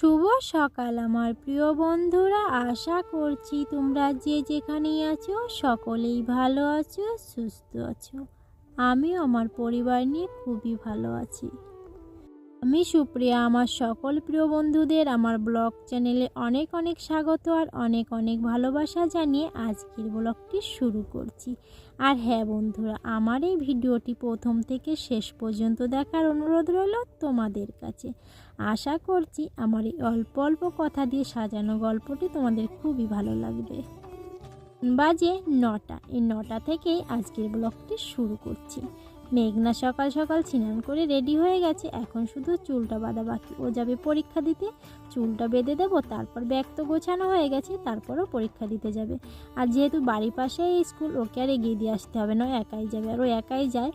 শুভ সকাল আমার প্রিয় বন্ধুরা। আশা করছি তোমরা যে যেখানেই আছো সকলেই ভালো আছো, সুস্থ আছো। আমিও আমার পরিবার নিয়ে খুবই ভালো আছি। আমি সুপ্রিয়া, আমার সকল প্রিয় বন্ধুদের আমার ব্লগ চ্যানেলে অনেক অনেক স্বাগত আর অনেক অনেক ভালোবাসা জানিয়ে আজকের ব্লগটি শুরু করছি। আর হ্যাঁ বন্ধুরা, আমার এই ভিডিওটি প্রথম থেকে শেষ পর্যন্ত দেখার অনুরোধ রইল তোমাদের কাছে। আশা করছি আমার এই অল্প অল্প কথা দিয়ে সাজানো গল্পটি তোমাদের খুবই ভালো লাগবে। বাজে নটা। এই নটা থেকেই আজকের ব্লগটি শুরু করছি। মেঘনা সকাল সকাল স্নান করে রেডি হয়ে গেছে। এখন শুধু চুলটা বাঁধা বাকি। ও যাবে পরীক্ষা দিতে। চুলটা বেঁধে দেবো, তারপর ব্যাগ তো গোছানো হয়ে গেছে, তারপরও পরীক্ষা দিতে যাবে। আর যেহেতু বাড়ির পাশে স্কুল, ওকে আর এগিয়ে দিয়ে আসতে হবে না একাই যাবে। আর ও একাই যায়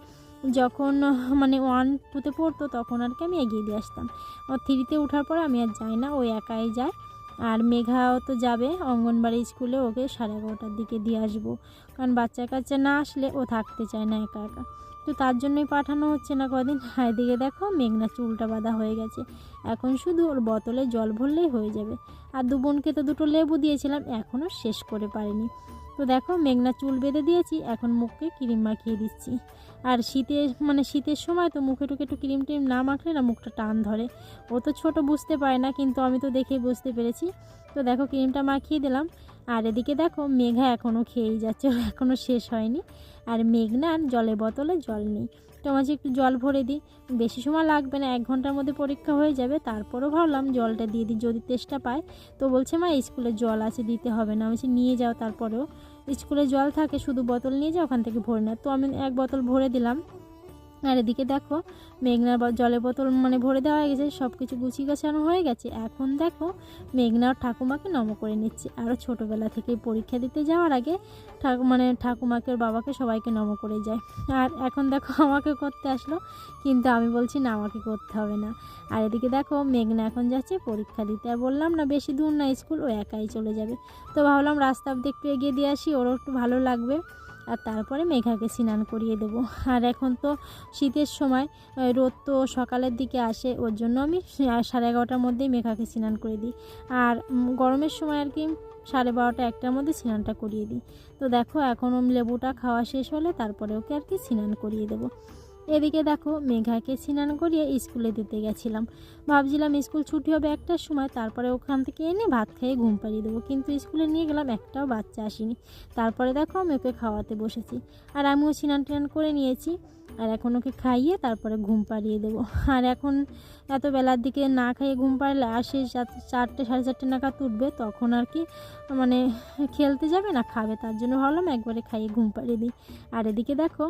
যখন মানে ওয়ান টুতে পড়তো তখন আর কি আমি এগিয়ে দিয়ে আসতাম। ও থ্রিতে ওঠার পর আমি আর যাই না, ও একাই যায়। আর মেঘাও তো যাবে, অঙ্গনবাড়ি স্কুলে ওকে সাড়ে এগারোটার দিকে দিয়ে আসব। কারণ বাচ্চা কাচ্চা না আসলে ও থাকতে চায় না একা একা। তো তার জন্যই পাঠানো হচ্ছে না কদিন। আর এদিকে দেখো মেঘনা চুলটা বাঁধা হয়ে গেছে। এখন শুধু ওর বোতলে জল ভরলেই হয়ে যাবে। আর দু বোনকে তো দুটো লেবু দিয়েছিলাম এখনও শেষ করে পারিনি। তো দেখো মেঘনা চুল বেঁধে দিয়েছি, এখন মুখকে ক্রিম মাখিয়ে দিচ্ছি। আর শীতে মানে শীতের সময় তো মুখে টুকে একটু ক্রিম টিম না মাখলে না মুখটা টান ধরে। ও তো ছোট বুঝতে পারে না, কিন্তু আমি তো দেখে বুঝতে পেরেছি। তো দেখো ক্রিমটা মাখিয়ে দিলাম। আর এদিকে দেখো মেঘা এখনও খেয়েই যাচ্ছে এখনও শেষ হয়নি। আর মেঘনার জলে বোতলে জল নেই। মাঝে একটু জল ভরে দিই। বেশি সময় লাগবে না, এক ঘণ্টার মধ্যে পরীক্ষা হয়ে যাবে। তারপরও ভাবলাম জলটা দিয়ে দিই, যদি তেষ্টা পায়। তো বলছে, মা, স্কুলে জল আছে, দিতে হবে না। আমি নিয়ে যাও তারপরেও। স্কুলে জল থাকে, শুধু বোতল নিয়ে যাও, ওখান থেকে ভরে না তো আমি এক বোতল ভরে দিলাম। আর এদিকে দেখো মেঘনার জলের বোতল মানে ভরে দেওয়া হয়ে গেছে সব কিছু গুছিয়ে গাছানো হয়ে গেছে। এখন দেখো, মেঘনা ঠাকুমাকে নম করে নিচ্ছে। আরও ছোটোবেলা থেকে পরীক্ষা দিতে যাওয়ার আগে ঠাকু মানে ঠাকুমাকে বাবাকে সবাইকে নম করে যায়। আর এখন দেখো, আমাকে করতে আসলো, কিন্তু আমি বলছি, না, আমাকে করতে হবে না। আর এদিকে দেখো, মেঘনা এখন যাচ্ছে পরীক্ষা দিতে। আর বললাম, না, বেশি দূর না, স্কুল, ও একাই চলে যাবে। তো ভাবলাম, রাস্তা অব্দি একটু এগিয়ে দিয়ে আসি, ওরও একটু ভালো লাগবে। আর তারপরে মেঘাকে স্নান করিয়ে দেব। আর এখন তো শীতের সময় রোদ তো সকালের দিকে আসে, ওর জন্য আমি সাড়ে এগারোটার মধ্যেই মেঘাকে স্নান করে দিই। আর গরমের সময় আর কি সাড়ে বারোটা একটার মধ্যে স্নানটা করিয়ে দিই। তো দেখো, এখন লেবুটা খাওয়া শেষ হলে তারপরে ওকে আর কি স্নান করিয়ে দেবো। এদিকে দেখো মেঘাকে স্নান করিয়ে স্কুলে দিতে গেছিলাম। ভাবছিলাম স্কুল ছুটি হবে একটার সময়, তারপরে ওখান থেকে এনে ভাত খাইয়ে ঘুম পাড়িয়ে দেবো, কিন্তু স্কুলে নিয়ে গেলাম একটাও বাচ্চা আসেনি। তারপরে দেখো আমি ওকে খাওয়াতে বসেছি। আর আমিও স্নান টান করে নিয়েছি। আর এখন ওকে খাইয়ে তারপরে ঘুম পাড়িয়ে দেবো। আর এখন এত বেলার দিকে না খাইয়ে ঘুম পাড়লে আর সে চারটে, সাড়ে চারটে নাগাদ উঠবে, তখন আর কি মানে খেলতে যাবে না, খাবে। তার জন্য ভাবলাম একবারে খাইয়ে ঘুম পাড়িয়ে দিই। আর এদিকে দেখো,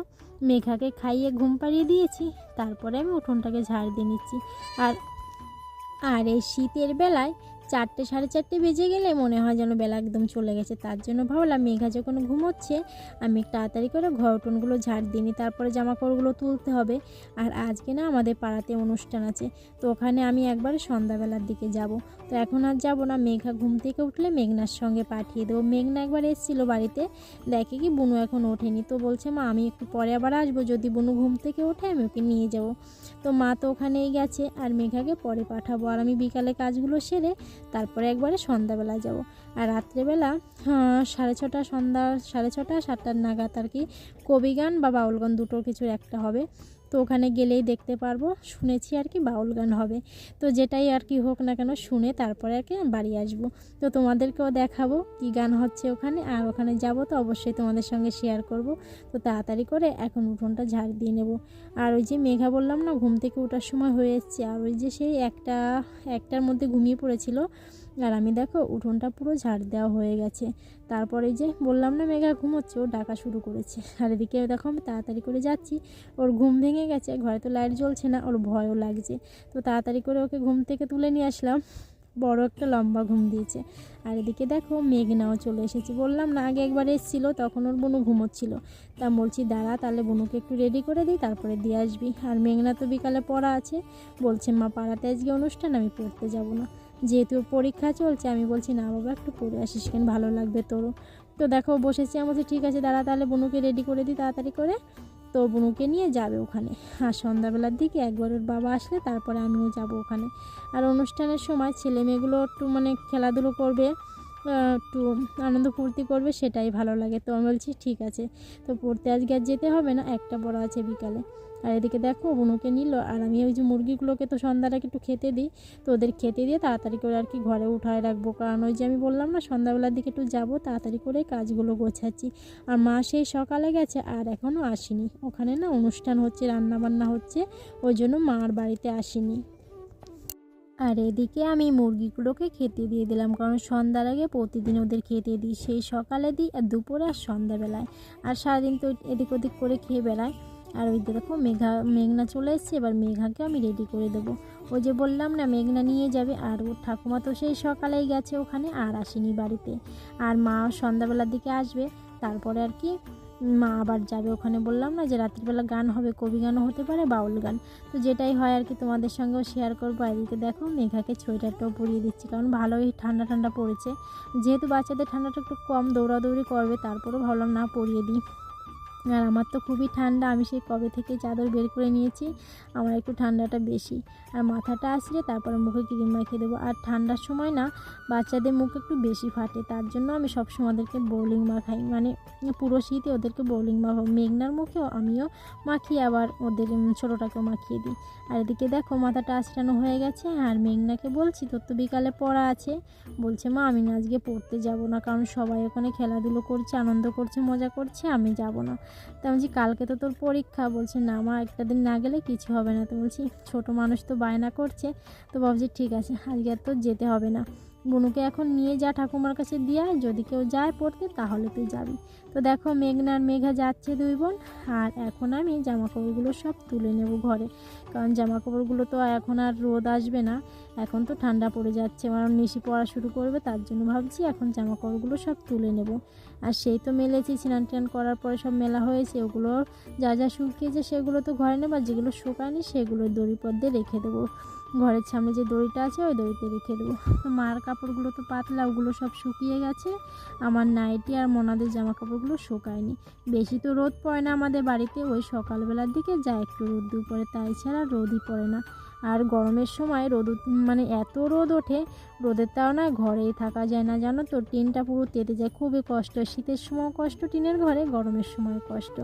মেঘাকে খাইয়ে ঘুম পাড়িয়ে দিয়েছি, তারপরে আমি উঠোনটাকে ঝাড় দিয়ে নিচ্ছি। আর আর এই শীতের বেলায় চারটে, সাড়ে চারটে বেজে গেলে মনে হয় যেন বেলা একদম চলে গেছে। তার জন্য ভাবলাম মেঘা যখন ঘুমোচ্ছে, আমি তাড়াতাড়ি করে ঘর উঠোনগুলো ঝাড় দিই নি। তারপরে জামা কাপড়গুলো তুলতে হবে। আর আজকে না আমাদের পাড়াতে অনুষ্ঠান আছে, তো ওখানে আমি একবারে সন্ধ্যাবেলার দিকে যাব। তো এখন আর যাব না, মেঘা ঘুম থেকে উঠলে মেঘনার সঙ্গে পাঠিয়ে দেবো। মেঘনা একবার এসেছিল বাড়িতে, দেখে কি বুনু এখন ওঠেনি। তো বলছে, মা, আমি একটু পরে আবার আসব, যদি বুনু ঘুম থেকে ওঠে, আমি ওকে নিয়ে যাব। তো মা তো ওখানেই গেছে, আর মেঘাকে পরে পাঠাবো। আর আমি বিকালে কাজগুলো সেরে তারপরে একবারে সন্ধ্যাবেলায় যাব। আর রাত্রেবেলা সাড়ে ছটা সন্ধ্যা, সাড়ে ছটা, সাতটার নাগাদ আর কি কবিগান বা বাউল গান দুটোর কিছুর একটা হবে। তো ওখানে গেলেই দেখতে পারব, শুনেছি আর কি বাউল গান হবে। তো যেটাই আর কি হোক না কেন শুনে তারপরে আর কি বাড়ি আসব। তো তোমাদেরকেও দেখাবো কি গান হচ্ছে ওখানে, আর ওখানে যাব তো অবশ্যই তোমাদের সঙ্গে শেয়ার করব। তো তাড়াতাড়ি করে এখন উঠোনটা ঝাড় দিয়ে নেব। আর ওই যে মেঘা বললাম না, ঘুম থেকে ওঠার সময় হয়ে এসছে আর ওই যে সেই একটা, একটার মধ্যে ঘুমিয়ে পড়েছিল। আর আমি দেখো উঠোনটা পুরো ঝাড় দেওয়া হয়ে গেছে। তারপরে যে বললাম না মেঘা ঘুমোচ্ছে, ও ডাকা শুরু করেছে। আর এদিকে দেখো আমি তাড়াতাড়ি করে যাচ্ছি। ওর ঘুম ভেঙে গেছে, ঘরে তো লাইট জ্বলছে না, ওর ভয়ও লাগছে। তো তাড়াতাড়ি করে ওকে ঘুম থেকে তুলে নিয়ে আসলাম। বড় একটা লম্বা ঘুম দিয়েছে। আর এদিকে দেখো মেঘনাও চলে এসেছে। বললাম না, আগে একবার এসেছিল, তখন ওর বোনু ঘুমোচ্ছিল। তা বলছি, দাঁড়া, তাহলে বোনুকে একটু রেডি করে দিই, তারপরে দিয়ে আসবি। আর মেঘনা তো বিকালে পড়া আছে। বলছে, মা, পাড়াতে আজকে অনুষ্ঠান, আমি পড়তে যাব না। যেহেতু পরীক্ষা চলছে, আমি বলছি, না বাবা, একটু পড়ে আসিস কেন? ভালো লাগবে তোরও তো দেখো, বসেছি, আমি বলছি, ঠিক আছে, দাঁড়া, তাহলে বনুকে রেডি করে দিই তাড়াতাড়ি করে। তো বুনুকে নিয়ে যাবে ওখানে। আর সন্ধ্যাবেলার দিকে একবার ওর বাবা আসলে তারপরে আমিও যাব ওখানে। আর অনুষ্ঠানের সময় ছেলে মেয়েগুলো একটু মানে খেলাধুলো করবে। একটু আনন্দ ফুর্তি করবে, সেটাই ভালো লাগে। তো আমি বলছি, ঠিক আছে। তো পড়তে আজকে আর যেতে হবে না, একটা বড় আছে বিকালে। আর এদিকে দেখো, বুনুকে নিল, আর আমি ওই যে মুরগিগুলোকে তো সন্ধ্যাটাকে একটু খেতে দিই, তো ওদের খেতে দিয়ে তাড়াতাড়ি করে আর কি ঘরে উঠায় রাখব। কারণ ওই যে আমি বললাম না, সন্ধ্যাবেলার দিকে একটু যাব, তাড়াতাড়ি করে কাজগুলো গোছাচ্ছি। আর মা সেই সকালে গেছে, আর এখনও আসেনি। ওখানে না অনুষ্ঠান হচ্ছে রান্না বান্না হচ্ছে, ওই জন্য মার বাড়িতে আসেনি। আর এদিকে আমি মুরগিগুলোকে খেতে দিয়ে দিলাম, কারণ সন্ধ্যার আগে প্রতিদিন ওদের খেতে দিই। সেই সকালে দিই আর দুপুরে আর সন্ধ্যাবেলায়। আর সারাদিন তো এদিক ওদিক করে খেয়ে বেড়ায় আর ওই দেখো মেঘা, মেঘনা চলে এসছে, এবার মেঘাকে আমি রেডি করে দেবো। ওই যে বললাম না, মেঘনা নিয়ে যাবে, আর ওর ঠাকুমা তো সেই সকালেই গেছে ওখানে আর আসেনি বাড়িতে। আর মা সন্ধ্যাবেলার দিকে আসবে, তারপরে আর কি মা আবার যাবে ওখানে বললাম না যে রাত্রিবেলা গান হবে, কবি গানও হতে পারে, বাউল গান। তো যেটাই হয় আর কি তোমাদের সঙ্গেও শেয়ার করব। এদিকে দেখো মেঘাকে সোয়েটারটাও পরিয়ে দিচ্ছি, কারণ ভালোই ঠান্ডা ঠান্ডা পড়েছে। যেহেতু বাচ্চাদের ঠান্ডাটা একটু কম দৌড়াদৌড়ি করবে, তারপরেও ভাবলাম না পরিয়ে দিই। আর আমার তো খুবই ঠান্ডা, আমি সেই কবে থেকে চাদর বের করে নিয়েছি, আমার একটু ঠান্ডাটা বেশি। আর মাথাটা আসলে তারপরে মুখে ক্রিম মাখিয়ে দেবো। আর ঠান্ডার সময় না, বাচ্চাদের মুখ একটু বেশি ফাটে, তার জন্য আমি সবসময় ওদেরকে বোলিং মাখাই। মানে পুরো শীতে ওদেরকে বোলিং মাখাবো। মেঘনার মুখেও আমিও মাখিয়ে আবার ওদের ছোটোটাকেও মাখিয়ে দিই। আর এদিকে দেখো মাথাটা আঁচড়ানো হয়ে গেছে। আর মেঘনাকে বলছি, তোর তো বিকালে পড়া আছে। বলছে, মা, আমি না আজকে পড়তে যাব না, কারণ সবাই ওখানে খেলাধুলো করছে, আনন্দ করছে, মজা করছে, আমি যাব না। তো বলছি, কালকে তো তোর পরীক্ষা। বলছে, না মা, একটা দিন না গেলে কিছু হবে না। তো বলছি, ছোট মানুষ তো বায়না করছে। তো ভাবছি, ঠিক আছে, আজকে আর তোর যেতে হবে না। বুনুকে এখন নিয়ে যা ঠাকুমার কাছে দিয়ে, যদি কেউ যায় পড়তে তাহলে তুই যাবি। তো দেখো মেঘনার মেঘা যাচ্ছে দুই বোন, আর এখন আমি জামা কাপড়গুলো সব তুলে নেব ঘরে। কারণ জামা কাপড়গুলো তো এখন আর রোদ আসবে না, এখন তো ঠান্ডা পড়ে যাচ্ছে। কারণ নিশি পড়া শুরু করবে, তার জন্য ভাবছি এখন জামা কাপড়গুলো সব তুলে নেব। আর সেই তো মেলেছি, স্নান টান করার পরে সব মেলা হয়েছে, ওগুলো যা যা শুকিয়েছে সেগুলো তো ঘরে নেব, আর যেগুলো শুকায়নি সেগুলো দড়ি পদ্মে রেখে দেবো। ঘরের সামনে যে দড়িটা আছে, ওই দড়িতে রেখে দেবো। তো মার কাপড়গুলো তো পাতলা, ওগুলো সব শুকিয়ে গেছে। আমার নাইটি আর মনাদের জামা কাপড়গুলো শুকায়নি। বেশি তো রোদ পড়ে না আমাদের বাড়িতে, ওই সকালবেলার দিকে যা একটু রোদ্দুর পড়ে, তাই ছাড়া রোদই পড়ে না। আর গরমের সময় রোদ মানে এত রোদ ওঠে, রোদের তাও না ঘরেই থাকা যায় না, জানো তো? টিনটা পুরো তেতে যায়, খুবই কষ্ট। শীতের সময় কষ্ট, টিনের ঘরে গরমের সময় কষ্ট।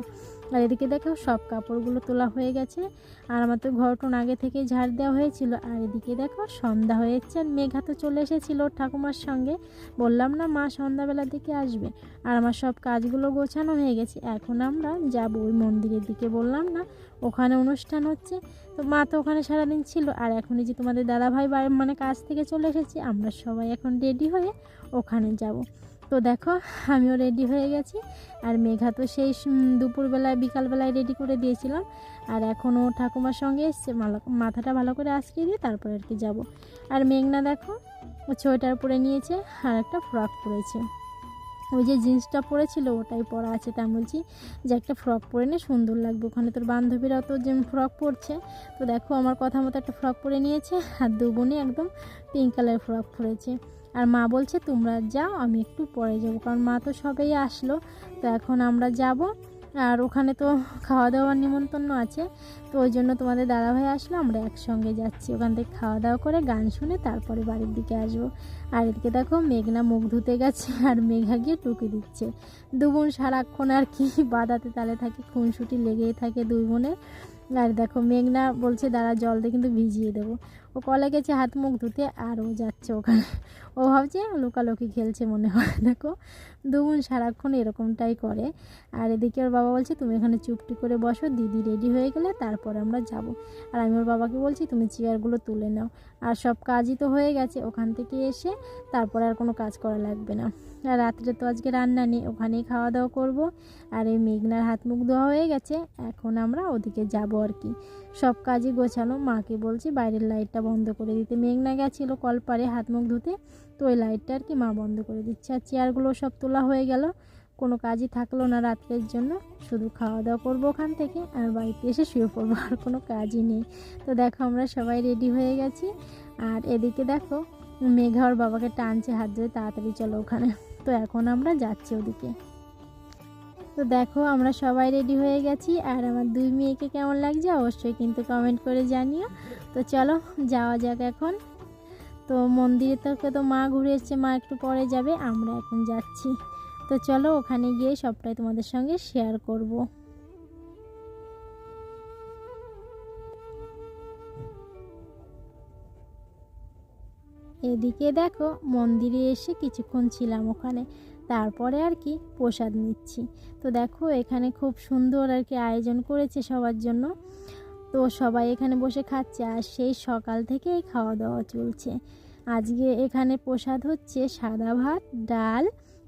আর এদিকে দেখো, সব কাপড়গুলো তোলা হয়ে গেছে। আর আমার তো ঘরটন আগে থেকে ঝাড় দেওয়া হয়েছিল। আর এদিকে দেখো, সন্ধ্যা হয়েছে আর মেঘা তো চলে এসেছিল ঠাকুমার সঙ্গে। বললাম না, মা সন্ধ্যাবেলার দিকে আসবে। আর আমার সব কাজগুলো গোছানো হয়ে গেছে। এখন আমরা যাব ওই মন্দিরের দিকে। বললাম না ওখানে অনুষ্ঠান হচ্ছে। তো মা তো ওখানে সারাদিন ছিল। আর এখন যে তোমাদের দাদাভাই মানে কাজ থেকে চলে এসেছে, আমরা সবাই এখন রেডি হয়ে ওখানে যাব। তো দেখো, আমিও রেডি হয়ে গেছি। আর মেঘা তো সেই দুপুরবেলায়, বিকালবেলায় রেডি করে দিয়েছিলাম। আর এখনও ঠাকুমার সঙ্গে এসছে মাথাটা ভালো করে আশ্রিয়ে দিয়ে তারপর আর কি যাব। আর মেঘনা দেখো, ও সোয়েটার পরে নিয়েছে, আর একটা ফ্রক পরেছে। ওই যে জিন্সটা পরেছিল, ওটাই পরা আছে। তা বলছি, যে একটা ফ্রক পরে নে, সুন্দর লাগবে ওখানে। তোর বান্ধবীরা তো যে ফ্রক পরছে, তো দেখো আমার কথা মতো একটা ফ্রক পরে নিয়েছে, আর দু বোনই একদম পিঙ্ক কালার ফ্রক পরেছে। আর মা বলছে, তোমরা যাও, আমি একটু পরে যাব। কারণ মা তো সবেই আসলো, তো এখন আমরা যাব। আর ওখানে তো খাওয়া দাওয়ার নিমন্ত্রণ আছে, তো ওই জন্য তোমাদের দাদাভাই আসলো, আমরা একসঙ্গে যাচ্ছি। ওখান থেকে খাওয়া দাওয়া করে গান শুনে তারপরে বাড়ির দিকে আসব। আর এদিকে দেখো মেঘনা মুখ ধুতে গেছে আর মেঘা গিয়ে টুকি দিচ্ছে। দু বোন সারাক্ষণ আর কি বাদাতে তালে থাকে, খুনসুটি লেগেই থাকে দুই বোনের। আর দেখো মেঘনা বলছে, দাঁড়া জল দিয়ে কিন্তু ভিজিয়ে দেবো। ও কলে গেছে হাত মুখ ধুতে আর ও যাচ্ছে ওখানে। ও ভাবছে লোকালোকি খেলছে মনে হয়। দেখো দুগুণ সারাক্ষণ এরকমটাই করে। আর এদিকে ওর বাবা বলছে, তুমি এখানে চুপটি করে বসো, দিদি রেডি হয়ে গেলে তারপর আমরা যাব। আর আমি ওর বাবাকে বলছি, তুমি চেয়ারগুলো তুলে নাও। আর সব কাজই তো হয়ে গেছে, ওখান থেকে এসে তারপরে আর কোনো কাজ করা লাগবে না। আর রাত্রে তো আজকে রান্না নেই, ওখানেই খাওয়া দাওয়া করব। আর এই মেঘনার হাত মুখ ধোয়া হয়ে গেছে, এখন আমরা ওদিকে যাব আর কি। সব কাজই গোছানো মাকে বলছি বাইরের লাইটটা বন্ধ করে দিতে। মেঘনা গেছিল কলপারে হাত মুখ ধুতে, তো ওই লাইটটা আর কি মা বন্ধ করে দিচ্ছে। আর চেয়ারগুলো সব তোলা হয়ে গেল কোনো কাজই থাকল না রাত্রের জন্য। শুধু খাওয়া দাওয়া করব ওখান থেকে, আর বাড়িতে এসে শুয়ে পড়ব, আর কোনো কাজই নেই। তো দেখো আমরা সবাই রেডি হয়ে গেছি। আর এদিকে দেখো, মেঘা ওর বাবাকে টানছে হাত ধরে, তাড়াতাড়ি চলো ওখানে। তো এখন আমরা যাচ্ছি ওদিকে। তো দেখো আমরা সবাই রেডি হয়ে গেছি, আর আমার দুই মেয়েকে কেমন লাগছে অবশ্যই কিন্তু কমেন্ট করে জানিও। তো চলো, যাওয়া যাক এখন। তো মন্দিরে থেকে তো মা ঘুরে এসছে, মা একটু পরে যাবে, আমরা এখন যাচ্ছি। তো চলো ওখানে গিয়ে সবটাই তোমাদের সঙ্গে শেয়ার করব। এদিকে দেখো মন্দিরে এসে কিছুক্ষণ ছিলাম ওখানে, তারপরে আর কি প্রসাদ নিচ্ছি। তো দেখো এখানে খুব সুন্দর আর কি আয়োজন করেছে সবার জন্য। তো সবাই এখানে বসে খাচ্ছে আর সেই সকাল থেকেই খাওয়া দাওয়া চলছে। আজকে এখানে প্রসাদ হচ্ছে সাদা ভাত, ডাল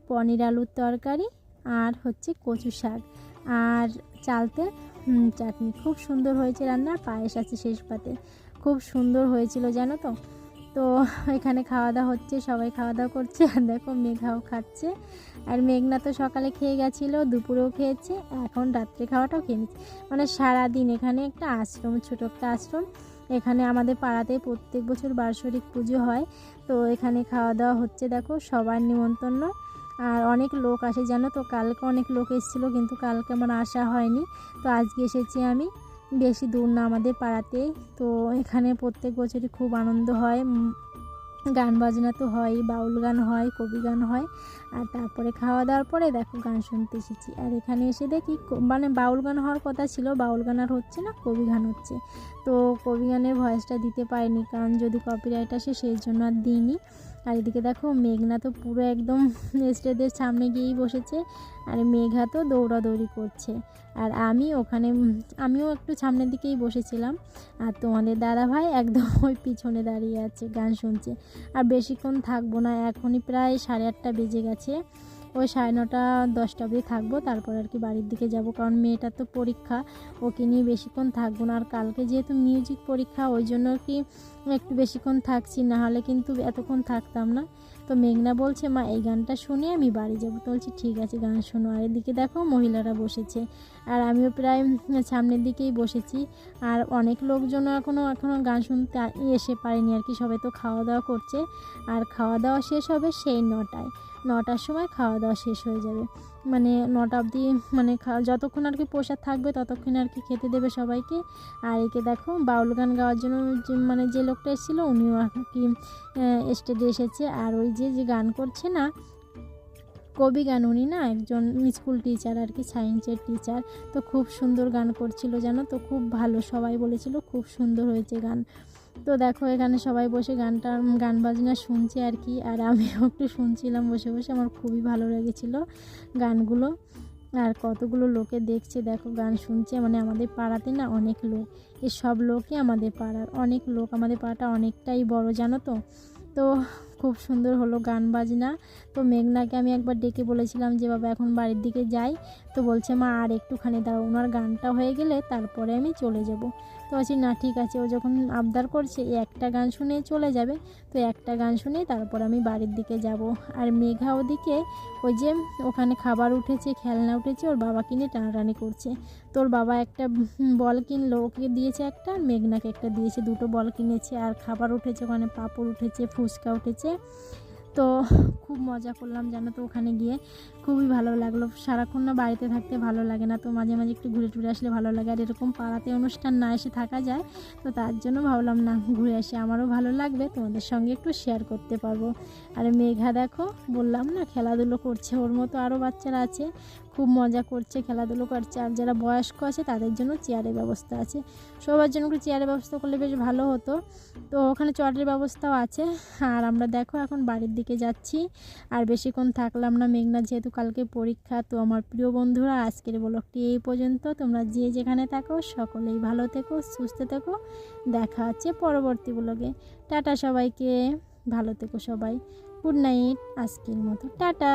পনির আলুর তরকারি আর হচ্ছে কচু শাক। আর চালতে চাটনি। খুব সুন্দর হয়েছে রান্না পায়েস আছে শেষ পাতে। খুব সুন্দর হয়েছিল, জানো তো? তো এখানে খাওয়া দাওয়া হচ্ছে, সবাই খাওয়া দাওয়া করছে। আর দেখো, মেঘাও খাচ্ছে। আর মেঘনা তো সকালে খেয়ে গেছিল, দুপুরেও খেয়েছে। এখন রাত্রে খাওয়াটাও খেয়ে নিচ্ছে। মানে সারাদিন এখানে একটা আশ্রম, ছোটো একটা আশ্রম। এখানে আমাদের পাড়াতে প্রত্যেক বছর বার্ষরিক পুজো হয়। তো এখানে খাওয়া দাওয়া হচ্ছে, দেখো, সবার নিমন্ত্রণ। আর অনেক লোক আসে, জানো তো? কালকে অনেক লোক এসেছিল, কিন্তু কালকে আমার আসা হয়নি। তো আজকে এসেছি আমি বেশি দূর না আমাদের পাড়াতে। তো এখানে প্রত্যেক বছরই খুব আনন্দ হয়। গান বাজনা তো হয়, বাউল গান হয়, কবি গান হয়। আর তারপরে খাওয়া দাওয়ার পরে দেখো গান শুনতে এসেছি। আর এখানে এসে দেখি মানে বাউল গান হওয়ার কথা ছিল, বাউল গান আর হচ্ছে না, কবি গান হচ্ছে। তো কবি গানের ভয়েসটা দিতে পারিনি, কারণ যদি কপিরাইট আসে, সেই জন্য আর দিইনি। আর এদিকে দেখো মেঘনা তো পুরো একদম স্টেজের সামনে গিয়েই বসেছে আর মেঘা তো দৌড়াদৌড়ি করছে। আর আমি ওখানে আমিও একটু সামনের দিকেই বসেছিলাম। আর তোমাদের দাদা ভাই একদম ওই পিছনে দাঁড়িয়ে আছে, গান শুনছে। আর বেশিক্ষণ থাকব না, এখনই প্রায় সাড়ে আটটা বেজে গেছে। ওই সাড়ে নটা, দশটা অবধি থাকব। তারপর আর কি বাড়ির দিকে যাব। কারণ মেয়েটার তো পরীক্ষা, ওকে নিয়ে বেশিক্ষণ থাকব না। আর কালকে যেহেতু মিউজিক পরীক্ষা, ওই জন্য আর কি একটু বেশিক্ষণ থাকছি। না হলে কিন্তু এতক্ষণ থাকতাম না। তো মেঘনা বলছে, মা, এই গানটা শুনে আমি বাড়ি যাব। তো বলছি, ঠিক আছে, গান শোনো। আর এদিকে দেখো মহিলারা বসেছে। আর আমিও প্রায় সামনের দিকেই বসেছি। আর অনেক লোকজনও এখনও এখনও গান শুনতে এসে পারেনি আর কি। সবাই তো খাওয়া দাওয়া করছে। আর খাওয়া দাওয়া শেষ হবে সেই নটায়। নটার সময় খাওয়া দাওয়া শেষ হয়ে যাবে। মানে নটা অবধি মানে যতক্ষণ আর কি প্রসাদ থাকবে ততক্ষণ আর কি খেতে দেবে সবাইকে। আর একে দেখো বাউল গান গাওয়ার জন্য মানে যে লোকটা এসেছিল উনিও আর কি স্টেজে এসেছে। আর ওই যে যে গান করছে না, কবি গান, উনি না একজন স্কুল টিচার আর কি সায়েন্সের টিচার তো খুব সুন্দর গান করছিল জানো তো, খুব ভালো সবাই বলেছিল, খুব সুন্দর হয়েছে গান। তো দেখো, এখানে সবাই বসে গানটা, গান বাজনা শুনছে আর কি। আর আমিও একটু শুনছিলাম বসে বসে। আমার খুবই ভালো লেগেছিলো গানগুলো। আর কতগুলো লোকে দেখছে, দেখো, গান শুনছে। মানে আমাদের পাড়াতে না অনেক লোক এই সব লোকই আমাদের পাড়ার। অনেক লোক আমাদের পাড়াটা অনেকটাই বড়, জানো তো? তো খুব সুন্দর হলো গান বাজনা। তো মেঘনাকে আমি একবার ডেকে বলেছিলাম যে, বাবা, এখন বাড়ির দিকে যাই। তো বলছে, মা, আর একটুখানি দাও। ওনার গানটা হয়ে গেলে তারপরে আমি চলে যাব। তো বলছি, না, ঠিক আছে। ও যখন আবদার করছে একটা গান শুনে চলে যাবে। তো একটা গান শুনে তারপর আমি বাড়ির দিকে যাব। আর মেঘা ওদিকে ওই যে ওখানে খাবার উঠেছে, খেলনা উঠেছে, ওর বাবা কিনে টানাটানি করছে। তোর বাবা একটা বল কিনলো, ওকে দিয়েছে একটা, আর মেঘনাকে একটা দিয়েছে। দুটো বল কিনেছে, আর খাবার উঠেছে, ওখানে পাঁপড় উঠেছে, ফুচকা উঠেছে। তো খুব মজা করলাম জানো তো ওখানে গিয়ে। খুবই ভালো লাগল। সারাক্ষণ না বাড়িতে থাকতে ভালো লাগে না, তো মাঝে মাঝে একটু ঘুরে টুরে আসলে ভালো লাগে। আর এরকম পাড়াতে অনুষ্ঠান না এসে থাকা যায়, তো তার জন্য ভাবলাম না ঘুরে আসি। আমারও ভালো লাগবে, তোমাদের সঙ্গে একটু শেয়ার করতে পারব। আর মেঘা দেখো, বললাম না খেলাধুলো করছে, ওর মতো আরও বাচ্চারা আছে। খুব মজা করছে, খেলাধুলো করছে আর যারা বয়স্ক আছে তাদের জন্য চেয়ারের ব্যবস্থা আছে। সবার জন্য একটু চেয়ারের ব্যবস্থা করলে বেশ ভালো হতো। তো ওখানে চটের ব্যবস্থাও আছে। আর আমরা দেখো এখন বাড়ির দিকে যাচ্ছি। আর বেশিক্ষণ থাকলাম না। মেঘনা যেহেতু কালকে পরীক্ষা, তো আমার প্রিয় বন্ধুরা, আজকের ব্লগটি এই পর্যন্ত। তোমরা যে যেখানে থাকো, সকলেই ভালো থেকো, সুস্থ থেকো। দেখা হচ্ছে পরবর্তী ব্লগে। টাটা সবাইকে। ভালো থেকো সবাই। Good night. আজকের মতো। টাটা।